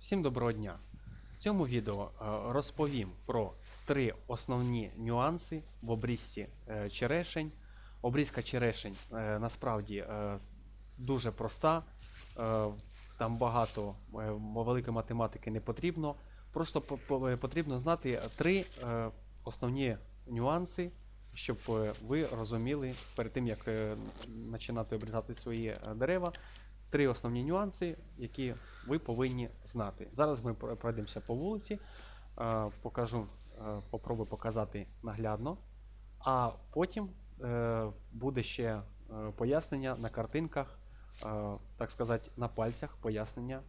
Всім доброго дня! В цьому відео е, розповім про три основні нюанси в обрізці е, черешень. Обрізка черешень е, насправді дуже проста, там багато великої математики не потрібно. Просто по- по- потрібно знати три основні нюанси, щоб ви розуміли перед тим, як починати обрізати свої дерева, три основні нюанси, які ви повинні знати. Зараз ми пройдемося по вулиці, е, покажу, е, попробую показати наглядно, а потім е, буде ще пояснення на картинках, так сказати, на пальцях пояснення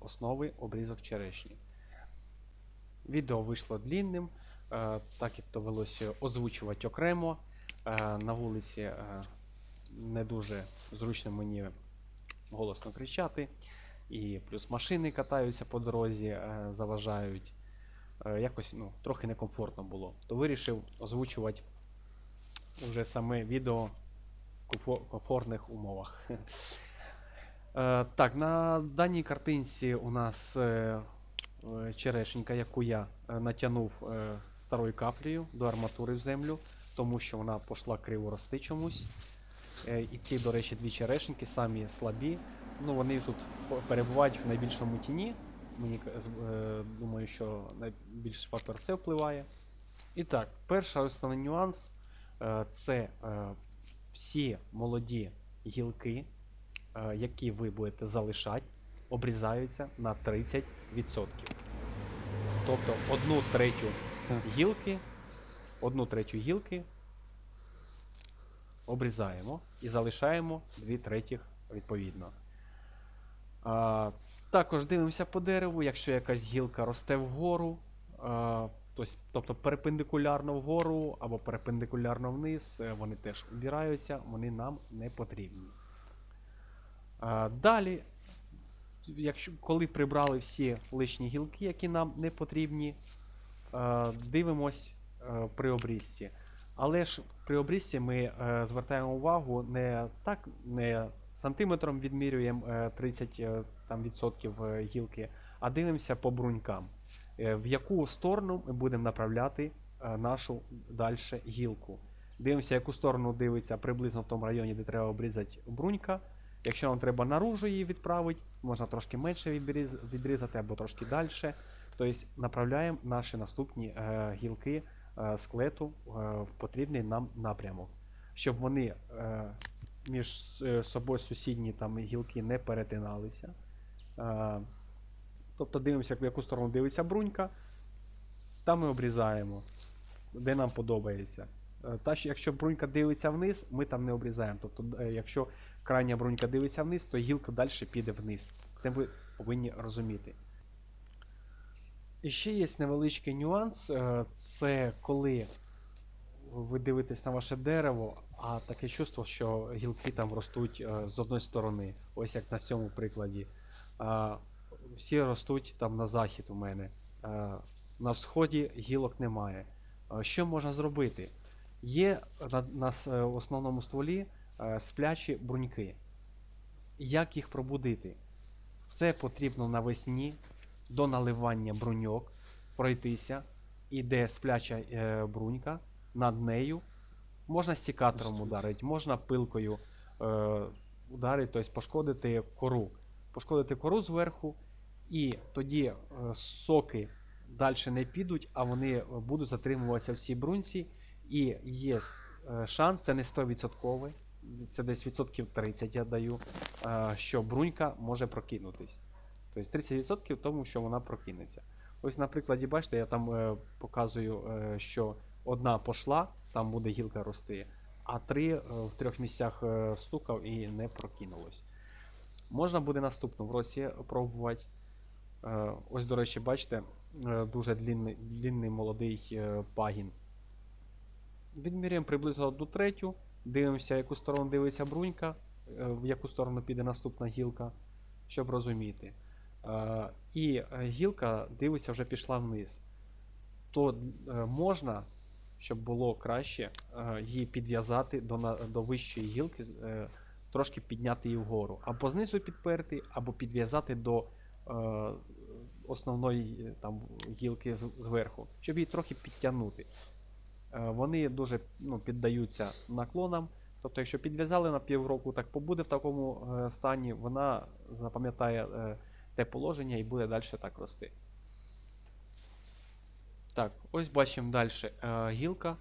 основи обрізок черешні. Відео вийшло длінним, так як довелося озвучувати окремо. На вулиці не дуже зручно мені голосно кричати. І плюс машини катаються по дорозі, е, заважають. Е, Якось ну, трохи некомфортно було. То вирішив озвучувати вже саме відео в комфортних умовах. Е, Так, на даній картинці у нас черешенька, яку я натягнув старою каплею до арматури в землю, тому що вона пішла криво рости чомусь. Е, І ці, до речі, дві черешеньки самі слабі. Ну, вони тут перебувають в найбільшому тіні. Мені з- е, думаю, що найбільший фактор це впливає. І так, перший основний нюанс е, це е, всі молоді гілки, е, які ви будете залишати, обрізаються на 30%. Тобто одну третю гілки, одну третю гілки обрізаємо і залишаємо дві третіх відповідно. А, також дивимося по дереву, якщо якась гілка росте вгору, а, тобто перпендикулярно вгору або перпендикулярно вниз, е, вони теж убираються, вони нам не потрібні. А, далі, якщо, коли прибрали всі лишні гілки, які нам не потрібні, е, дивимось е, при обрізці. Але ж при обрізці ми е, звертаємо увагу не так, не сантиметром відмірюємо е, 30 е, там, відсотків е, гілки, а дивимося по брунькам, Е, в яку сторону ми будемо направляти е, нашу далі гілку. Дивимося, яку сторону дивиться приблизно в тому районі, де треба обрізати брунька. Якщо нам треба наружу її відправити, можна трошки менше відріз- відрізати або трошки далі. Тобто направляємо наші наступні е, гілки е, склету е, в потрібний нам напрямок, щоб вони е, між е, собою сусідні там гілки не перетиналися. Е, тобто дивимося, в яку сторону дивиться брунька, там ми обрізаємо, де нам подобається. Е, Та, що якщо брунька дивиться вниз, ми там не обрізаємо. Тобто, е, якщо крайня брунька дивиться вниз, то гілка далі піде вниз. Це ви повинні розуміти. І ще є невеличкий нюанс. е, Це коли ви дивитесь на ваше дерево, а таке чувство, що гілки там ростуть е, з одної сторони, ось як на цьому прикладі. Всі ростуть там на захід у мене. Е, На сході гілок немає. Що можна зробити? Є на, на основному стволі сплячі бруньки. Як їх пробудити? Це потрібно навесні до наливання бруньок пройтися, і де спляча е, брунька, над нею можна стікатором ударити, можна пилкою е, ударити, тобто пошкодити кору. Пошкодити кору зверху, і тоді е, соки далі не підуть, а вони будуть затримуватися в цій бруньці. І є е, шанс, це не 100%, це десь відсотків 30 я даю, е, що брунька може прокинутись. Тобто 30% в тому, що вона прокинеться. Ось на прикладі, бачите, я там е, показую, е, що одна пошла, там буде гілка рости, а три е, в трьох місцях е, стукав і не прокинулось. Можна буде наступну в році пробувати. Е, ось, до речі, бачите, е, дуже длінний, длінний молодий е, пагін. Відміряємо приблизно одну третю, дивимося, яку сторону дивиться брунька, е, в яку сторону піде наступна гілка, щоб розуміти. Е, І е, гілка дивиться, вже пішла вниз. То е, можна, щоб було краще, її підв'язати до, до вищої гілки, трошки підняти її вгору. Або знизу підперти, або підв'язати до основної там, гілки зверху, щоб її трохи підтягнути. Вони дуже ну, піддаються наклонам. Тобто, якщо підв'язали на півроку, так побуде в такому стані, вона запам'ятає те положення і буде далі так рости. Так, ось бачимо далі е, гілка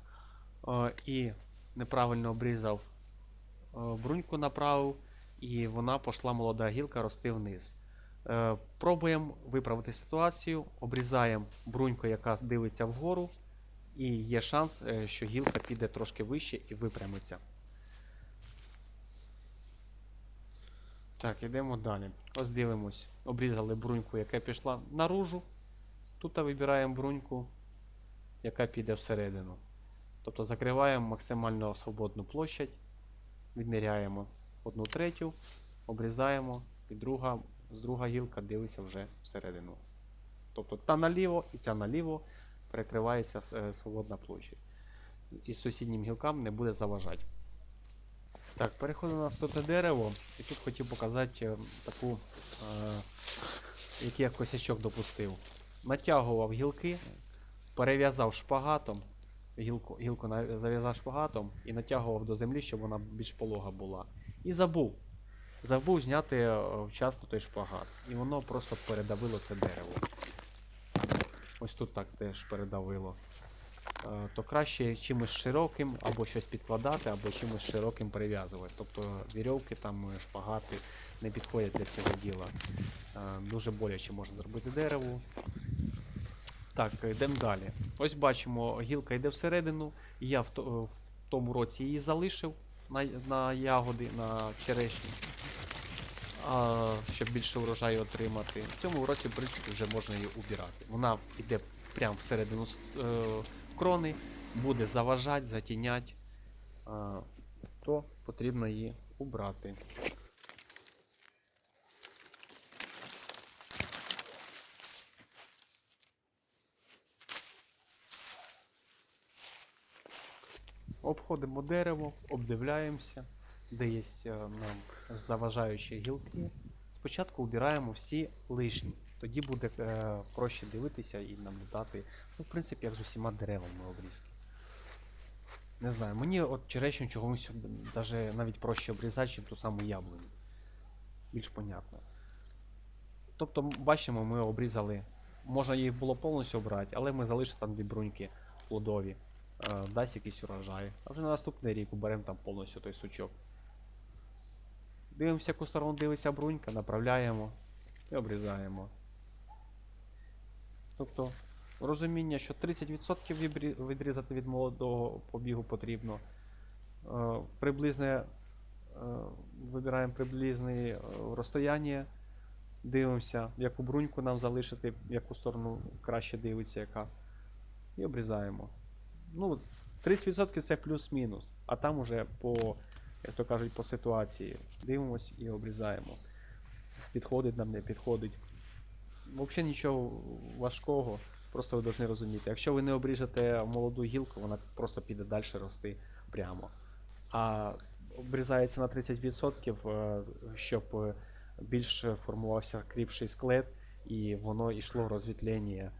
е, і неправильно обрізав е, бруньку направив, і вона пішла молода гілка рости вниз. Е, пробуємо виправити ситуацію, обрізаємо бруньку, яка дивиться вгору, і є шанс, е, що гілка піде трошки вище і випрямиться. Так, йдемо далі. Ось дивимось. Обрізали бруньку, яка пішла наружу. Тут вибираємо бруньку, яка піде всередину. Тобто закриваємо максимально свободну площадь, відміряємо одну третю, обрізаємо, і друга, з друга гілка дивиться вже всередину. Тобто та наліво і ця наліво перекривається е, свободна площадь. І сусіднім гілкам не буде заважати. Так, переходимо на наступне дерево. І тут хотів показати е, таку, е, який я косячок допустив. Натягував гілки, перев'язав шпагатом, гілку, гілку зав'язав шпагатом і натягував до землі, щоб вона більш полога була. І забув. Забув зняти е, вчасно той шпагат. І воно просто передавило це дерево. Ось тут так теж передавило. Е, То краще чимось широким або щось підкладати, або чимось широким перев'язувати. Тобто вірьовки, там е, шпагати не підходять для цього діла. Е, Дуже боляче можна зробити дереву. Так, йдемо далі. Ось бачимо, гілка йде всередину. Я в, в тому році її залишив на, на ягоди, на черешні, а, щоб більше врожаю отримати. В цьому році, в принципі, вже можна її убирати. Вона йде прямо всередину е, крони, буде заважати, затіняти, то потрібно її убрати. Обходимо дерево, обдивляємося, де є е, нам заважаючі гілки. Спочатку убираємо всі лишні. Тоді буде е, проще дивитися і наблюдати. Ну, в принципі, як з усіма деревами обрізки. Не знаю, мені от черешню чогось даже навіть проще обрізати, ніж ту саму яблуню. Більш понятно. Тобто, бачимо, ми обрізали. Можна їх було повністю обрати, але ми залишили там дві бруньки плодові. Е, дасть якийсь урожай. А вже на наступний рік уберемо там повністю той сучок. Дивимося, яку сторону дивиться брунька, направляємо і обрізаємо. Тобто розуміння, що 30% відрізати від молодого побігу потрібно. Е, Приблизне е, вибираємо приблизне е, розстояння, дивимося, яку бруньку нам залишити, в яку сторону краще дивиться, яка. І обрізаємо. Ну, 30% це плюс-мінус, а там уже по, як то кажуть, по ситуації дивимось і обрізаємо. Підходить нам, не підходить. Взагалі нічого важкого, просто ви повинні розуміти. Якщо ви не обріжете молоду гілку, вона просто піде далі рости прямо. А обрізається на 30%, е, щоб е, більш формувався кріпший склад і воно йшло розвітлення.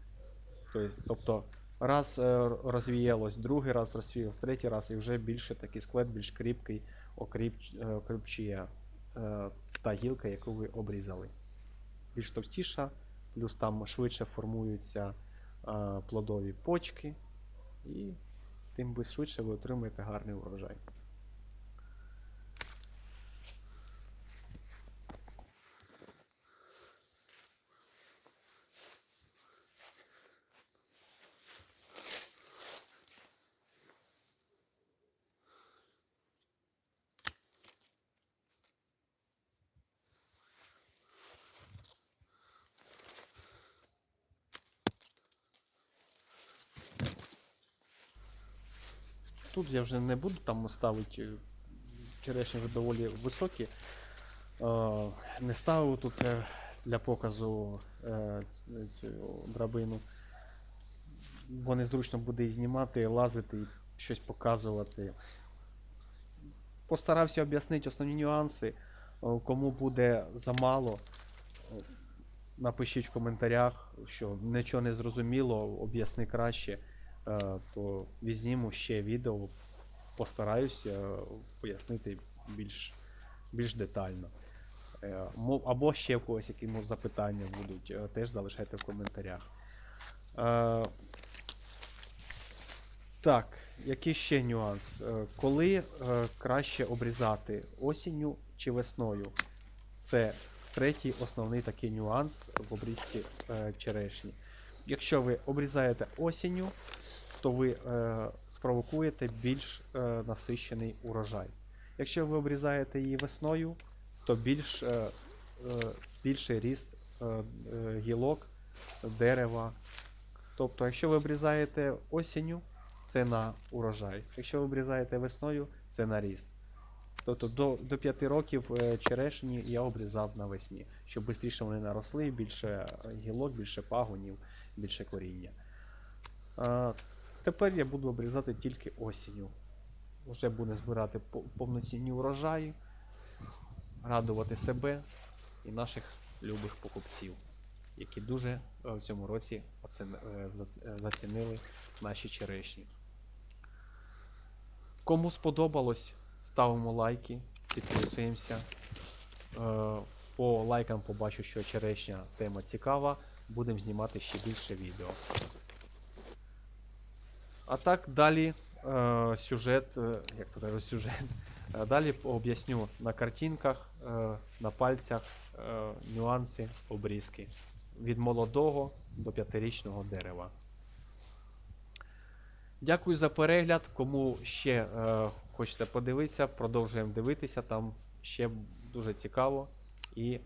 Тобто- Тобто раз е, розвіялось, другий раз розвіяв, третій раз, і вже більше такий склад, більш кріпкий, окріпч, окріпчує та гілка, яку ви обрізали. Більш товстіша, плюс там швидше формуються е, плодові почки, і тим би швидше ви отримаєте гарний урожай. Тут я вже не буду там ставити е, черешні вже доволі високі. Е, Не ставив тут е, для показу цю драбину. Бо незручно буде і знімати, лазити, і щось показувати. Постарався об'яснити основні нюанси. Кому буде замало, напишіть в коментарях, що нічого не зрозуміло, об'ясни краще, то візьмемо ще відео, постараюся е, пояснити більш, більш детально. Е, Або ще в когось які запитання будуть, е, теж залишайте в коментарях. Е, Так, який ще нюанс? Е, Коли е, краще обрізати осінню чи весною? Це третій основний такий нюанс в обрізці е, черешні. Якщо ви обрізаєте осінню, то ви е, спровокуєте більш е, насищений урожай. Якщо ви обрізаєте її весною, то більш, е, е, більший ріст е, е, гілок, дерева. Тобто, якщо ви обрізаєте осінню, це на урожай. Якщо ви обрізаєте весною, це на ріст. Тобто до, до 5 років е, черешні я обрізав навесні, щоб швидше вони наросли, більше е, гілок, більше пагонів, більше коріння. Тепер я буду обрізати тільки осінню. Вже буде збирати повноцінні урожаї, радувати себе і наших любих покупців, які дуже е, в цьому році е, е, зацінили наші черешні. Кому сподобалось, ставимо лайки, підписуємося. По лайкам побачу, що черешня тема цікава. Будемо знімати ще більше відео. А так, далі е, сюжет, е, як то кажу, сюжет. Е, Далі об'ясню на картинках, е, на пальцях е, нюанси обрізки від молодого до п'ятирічного дерева. Дякую за перегляд. Кому ще е, хочеться подивитися, продовжуємо дивитися. Там ще дуже цікаво і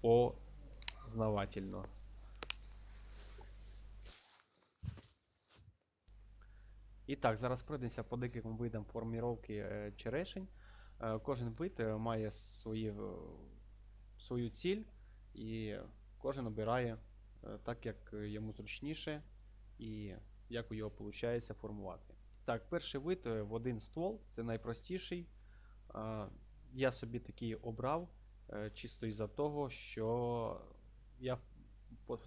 познавательно. І так, зараз пройдемося по декільком видам форміровки е, черешень. Е, Кожен вид е, має свої, свою ціль, і кожен обирає так, як йому зручніше і як у його виходить формувати. Так, перший вид в один ствол, це найпростіший. Я собі такий обрав чисто із-за того, що я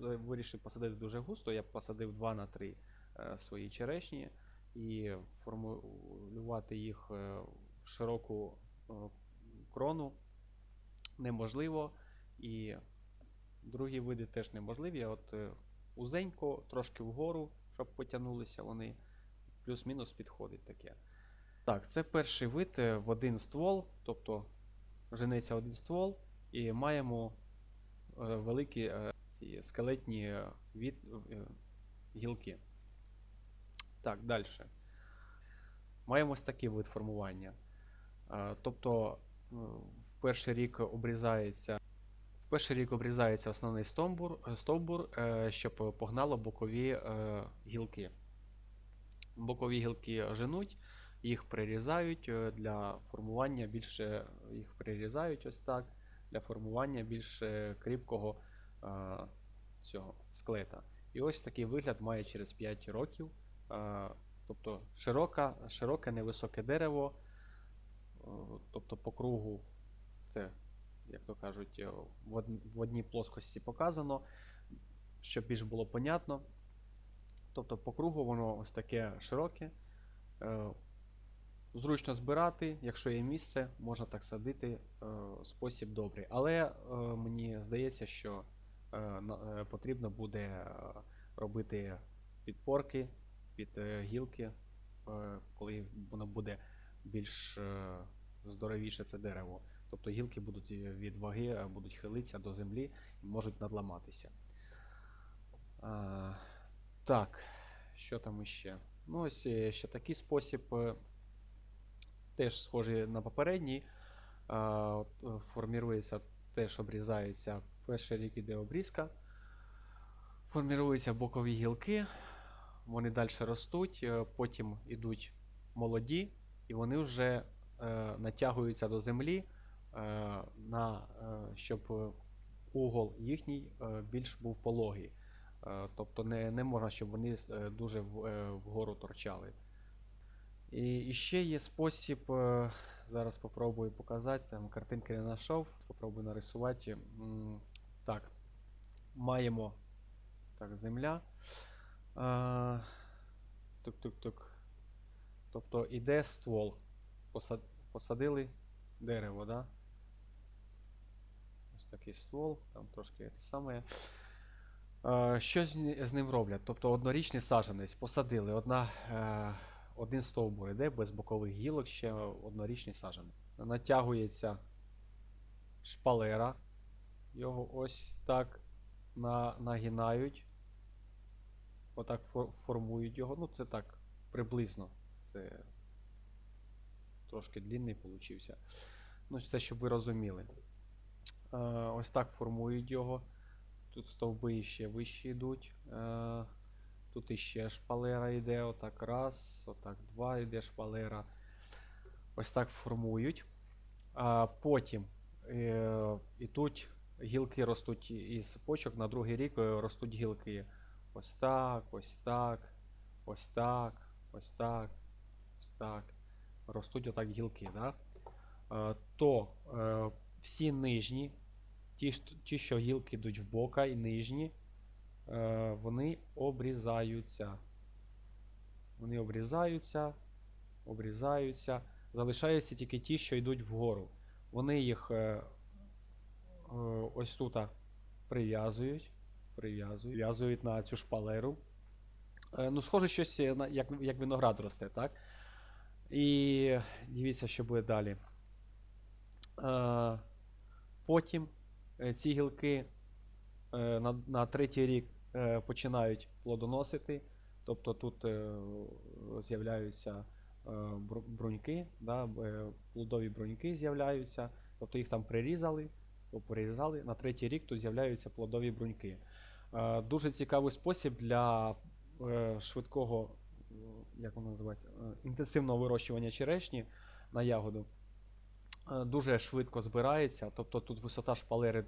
вирішив посадити дуже густо, я посадив 2 на 3 е, свої черешні і формулювати їх е, в широку е, крону неможливо. І другі види теж неможливі. От е, узенько, трошки вгору, щоб потягнулися вони, плюс-мінус підходить таке. Так, це перший вид в один ствол, тобто женеться один ствол, і маємо великі ці скелетні від, гілки. Так, далі. Маємо ось такий вид формування. Е, Тобто е, в перший рік обрізається. В перший рік обрізається основний стовбур, е, стовбур щоб погнало бокові гілки. Бокові гілки женуть, їх прирізають для формування більше їх прирізають ось так, для формування більш кріпкого цього склета. І ось такий вигляд має через 5 років. Е, Тобто широка, широке невисоке дерево, е, тобто по кругу це, як то кажуть, е, в одній плоскості показано, щоб більш було понятно. Тобто по кругу воно ось таке широке. Зручно збирати, якщо є місце, можна так садити, спосіб добрий. Але мені здається, що потрібно буде робити підпорки під е, гілки, е, коли воно буде більш е, здоровіше це дерево. Тобто гілки будуть від ваги, будуть хилитися до землі і можуть надламатися. Так, що там іще? Ну, ось ще такий спосіб, теж схожий на попередній. Формірується, теж обрізається. Перший рік іде обрізка. Форміруються бокові гілки, вони далі ростуть, е, потім йдуть молоді, і вони вже е, натягуються до землі, е, на, е, щоб угол їхній е, більш був пологий. Е, тобто не, не можна, щоб вони е, дуже в- е, вгору торчали. І, і ще є спосіб, е, зараз попробую показати, там картинки не знайшов, попробую нарисувати. Так. маємо. Так, земля. А, тук-тук-тук. Тобто іде ствол. Посад, посадили дерево, да? Ось такий ствол, там трошки те саме. Е, Що з, ним роблять? Тобто однорічний саджанець посадили, одна, е, один стовбур іде без бокових гілок, ще однорічний саджанець. Натягується шпалера. Його ось так на, нагинають. Отак формують його. Ну, це так, приблизно. Це трошки длинний получився. Ну, це щоб ви розуміли. Е, ось так формують його. Тут стовби ще вище йдуть. Е, тут іще шпалера йде. Отак раз, отак два йде шпалера. Ось так формують. А потім е, ідуть гілки ростуть із почок на другий рік ростуть гілки. Ось так, ось так, ось так, ось так, ось так. Ростуть отак гілки. Да? Е, то е, всі нижні, ті, ті, що гілки йдуть в бока і нижні, е, вони обрізаються. Вони обрізаються, обрізаються. Залишаються тільки ті, що йдуть вгору. Вони їх ось тут прив'язують. Прив'язують, прив'язують на цю шпалеру. Е, ну, схоже, щось е, як, як виноград росте, так? І дивіться, що буде далі. Е, потім ці гілки на, на третій рік починають плодоносити. Тобто тут з'являються бруньки, да, плодові бруньки з'являються. Тобто їх там прирізали, порізали. На третій рік тут з'являються плодові бруньки. Е, Дуже цікавий спосіб для е, швидкого, як воно називається, е, інтенсивного вирощування черешні на ягоду. Дуже швидко збирається, тобто тут висота шпалери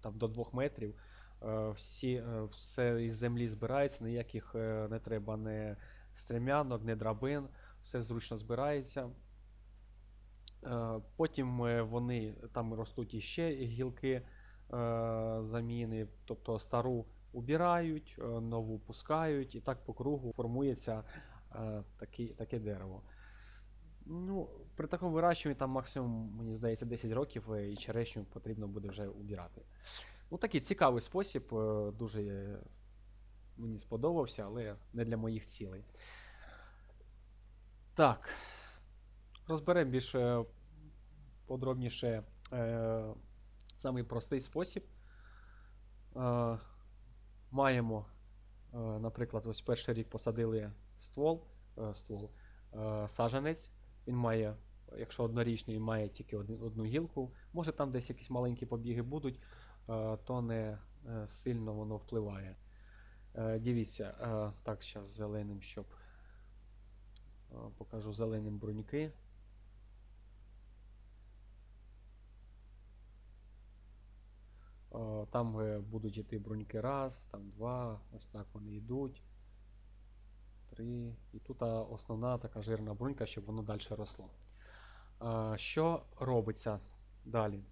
там, до 2 метрів. Всі, все із землі збирається, ніяких не треба не стремянок, не драбин, все зручно збирається. Потім вони там ростуть іще гілки заміни, тобто стару убирають, е, нову пускають, і так по кругу формується е, такі, таке дерево. Ну, при такому вирощуванні там максимум, мені здається, 10 років е, і черешню потрібно буде вже убирати. Ну, такий цікавий спосіб, дуже мені сподобався, але не для моїх цілей. Так. Розберемо більш подробніше е, самий простий спосіб. Е, маємо, е, наприклад, ось перший рік посадили ствол, е, ствол е, саджанець. Він має, якщо однорічний, має тільки одну гілку. Може там десь якісь маленькі побіги будуть, то не сильно воно впливає. Дивіться, так, зараз зеленим, щоб покажу зеленим бруньки. Там е, будуть йти бруньки раз, там два, ось так вони йдуть. Три. І тут основна така жирна брунька, щоб воно далі росло. Е, Що робиться далі?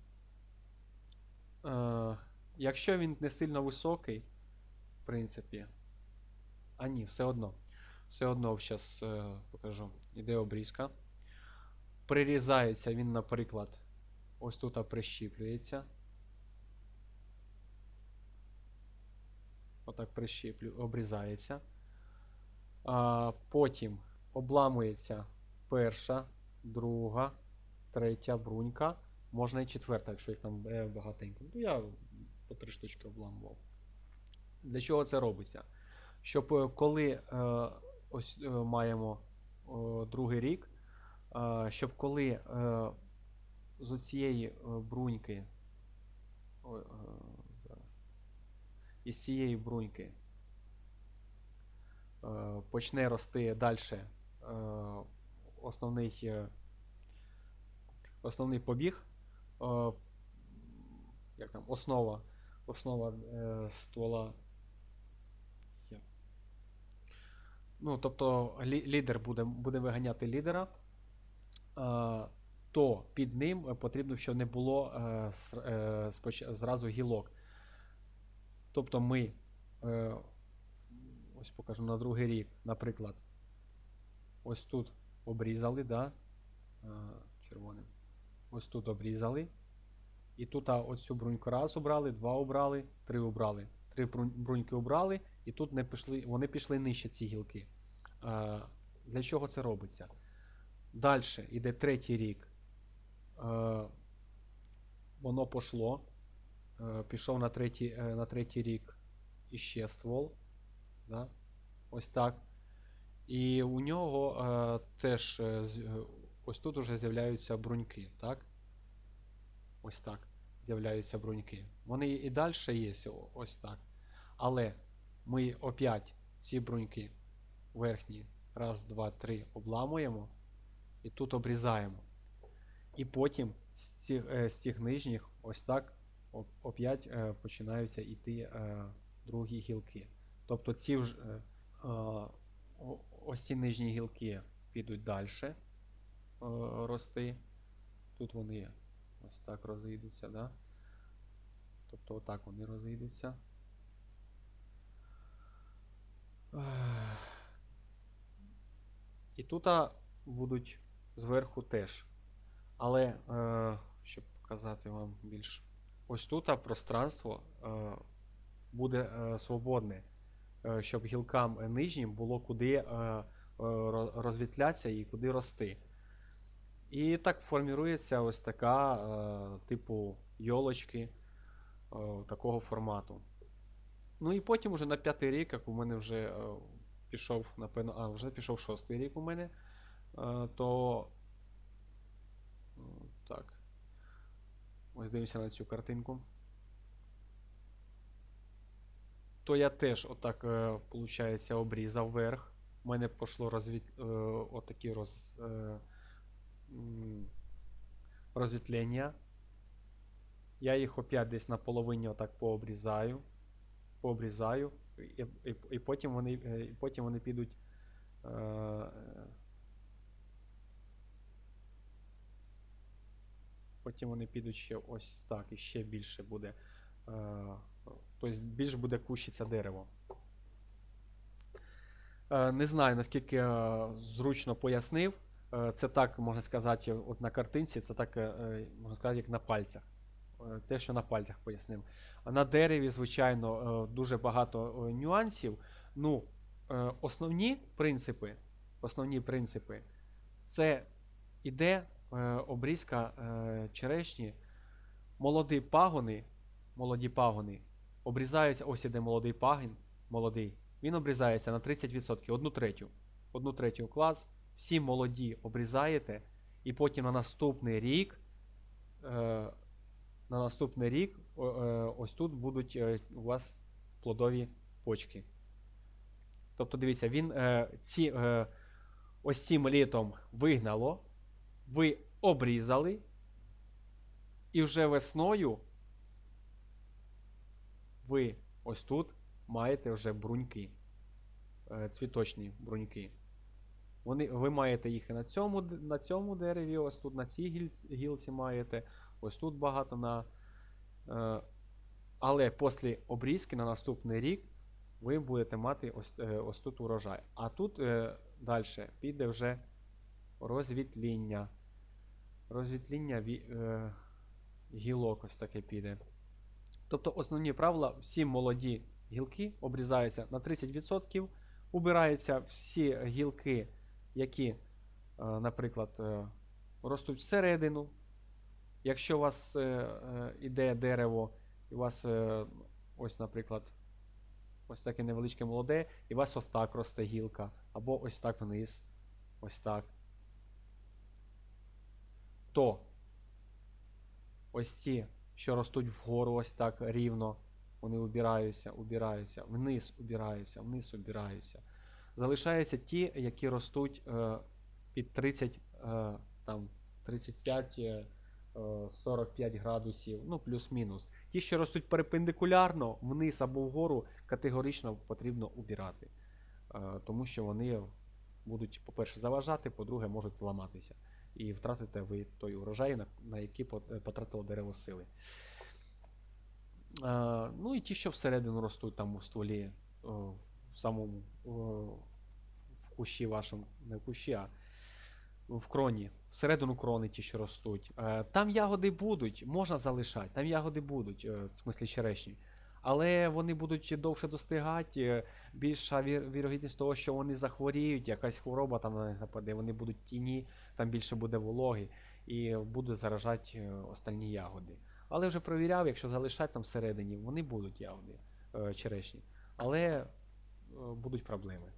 Е, Якщо він не сильно високий, в принципі. А ні, все одно. Все одно зараз покажу. Іде обрізка. Прирізається він, наприклад, ось тут прищіплюється. Отак прищіплю, обрізається. А, потім обламується перша, друга, третя брунька. Можна і четверта, якщо їх там е, багатенько. Ну, я по три штучки обламував. Для чого це робиться? Щоб е, коли е, ось маємо другий рік, щоб коли з цієї е, бруньки. Із цієї бруньки е, почне рости далі е, основний, е, основний побіг, як там, основа, основа ствола. Ну, тобто лідер буде, буде виганяти лідера, то під ним потрібно, щоб не було зразу гілок. Тобто ми, е, ось покажу на другий рік, наприклад, ось тут обрізали, да? е, червоним. Ось тут обрізали. І тут оцю бруньку раз обрали, два обрали, три обрали. Три бруньки обрали, і тут не пішли, вони пішли нижче ці гілки. Е, для чого це робиться? Далі йде третій рік. Воно пошло. Е, пішов на третій, е, на третій рік іще ствол. Да? Ось так. І у нього е, теж ось тут уже з'являються бруньки, так? Ось так. З'являються бруньки. Вони і далі є, ось так. Але ми опять ці бруньки верхні, раз, два, три, обламуємо і тут обрізаємо. І потім з цих, з цих нижніх, ось так, опять е, починаються йти е, другі гілки. Тобто ці вже е, ось ці нижні гілки підуть далі рости. Тут вони ось так розійдуться, да? Тобто отак вони розійдуться. І тут будуть зверху теж. Але, щоб показати вам більш. Ось тут пространство е, буде е, свободне, е, щоб гілкам нижнім було куди ро- розвітлятися і куди рости. І так формірується ось така, типу, йолочки такого формату. Ну і потім уже на п'ятий рік, як у мене вже пішов, напевно, а вже пішов шостий рік у мене, то. Так. Ось дивимося на цю картинку. То я теж отак, е, получається, обрізав вверх. У мене пішло розвіт... е, отакі роз... е, розвітлення. Я їх опять десь на половині отак пообрізаю. Пообрізаю, і, і, і, потім, вони, е, і потім вони підуть. Е, потім вони підуть ще ось так, і ще більше буде. Е, тобто більш буде кущиться дерево. Е, не знаю, наскільки е, зручно пояснив. Це так, можна сказати, от на картинці, це так, можна сказати, як на пальцях. Те, що на пальцях пояснив. А на дереві, звичайно, дуже багато нюансів. Ну, основні принципи, основні принципи це іде обрізка е, черешні, молоді пагони, молоді пагони обрізаються. Ось іде молодий пагін, молодий. Він обрізається на 30%, одну третю. Одну третю клас. Всі молоді обрізаєте, і потім на наступний рік. Е, на наступний рік е, ось тут будуть е, у вас плодові почки. Тобто, дивіться, він е, ці, е, ось цим літом вигнало, ви обрізали, і вже весною ви ось тут маєте вже бруньки, е, цвіточні бруньки. Вони, ви маєте їх і на цьому, на цьому дереві, ось тут на цій гілці, гілці маєте, ось тут багато на. Е, але після обрізки на наступний рік ви будете мати ось, е, ось тут урожай. А тут е, далі піде вже розвітління. Розвітління ві, е, гілок ось таке піде. Тобто основні правила: всі молоді гілки обрізаються на 30%, убираються всі гілки, які, е, наприклад, е, ростуть всередину. Якщо у вас е, е, іде дерево, і у вас е, ось, наприклад, ось таке невеличке молоде, і у вас ось так росте гілка, або ось так вниз, ось так. То ось ці, що ростуть вгору, ось так рівно, вони убираються, убираються, вниз убираються, вниз убираються. Залишаються ті, які ростуть е, під 30, е, там, 35, е, е, 45 градусів, ну плюс-мінус. Ті, що ростуть перпендикулярно, вниз або вгору, категорично потрібно убирати. Е, тому що вони будуть, по-перше, заважати, по-друге, можуть зламатися. І втратите ви той урожай, на, на який потратило дерево сили. Е, ну і ті, що всередину ростуть там у стволі, е, в самому е, в кущі вашому, не в кущі, а в кроні, всередину крони ті, що ростуть. Е, Там ягоди будуть, можна залишати, там ягоди будуть, е, в смислі черешні. Але вони будуть довше достигати, е, більша вірогідність того, що вони захворіють, якась хвороба там нападе, вони будуть тіні, там більше буде вологи і буде заражати останні остальні ягоди. Але вже провіряв, якщо залишати там всередині, вони будуть ягоди е, черешні. Але е, будуть проблеми.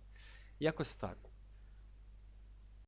Якось так.